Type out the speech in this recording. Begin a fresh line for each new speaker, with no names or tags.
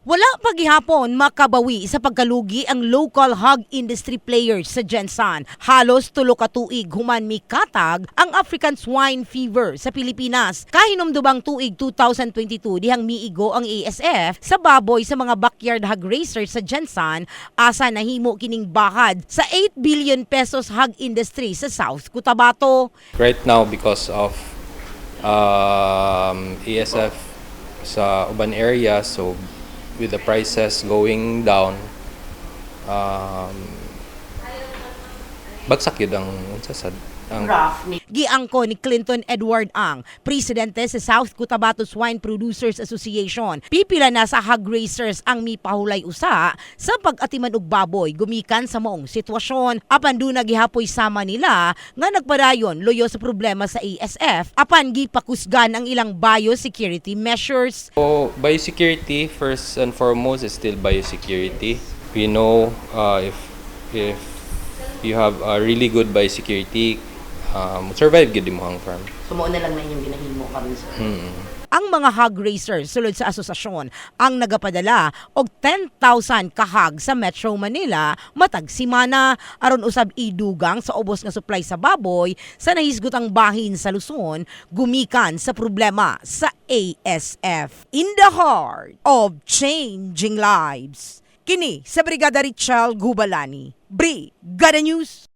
Wala pa gihapon makabawi sa pagkalugi ang local hog industry players sa Gensan. Halos tulo ka tuig human mi katag ang African swine fever sa Pilipinas. Kahinomdubang tuig 2022 dihang miigo ang ASF sa baboy sa mga backyard hog racers sa Gensan asa nahimo kining bahad sa 8 billion pesos hog industry sa South Cotabato.
right now because of um, ESF sa urban area so with the prices going down um, bagsak yun ang unsa sad ang
Giangko ni Clinton Edward Ang, presidente sa South Cotabato Swine Producers Association. Pipila na sa hog racers ang mipahulay usa sa pag-atiman og baboy gumikan sa maong sitwasyon. Apan do gihapoy sama nila nga nagpadayon loyo sa problema sa ASF apan gipakusgan ang ilang biosecurity measures.
So, biosecurity, first and foremost, is still biosecurity. We know uh, if if you have a really good biosecurity, um, survive gid mo ang farm.
Sumuon na lang na inyong ginahimo karon sir.
Hmm.
Ang mga hog racers sulod sa asosasyon ang nagapadala og 10,000 kahag sa Metro Manila matag simana aron usab idugang sa ubos nga supply sa baboy sa nahisgotang bahin sa Luzon gumikan sa problema sa ASF. In the heart of changing lives. Kini sa Brigada Richel Gubalani. Brigada News.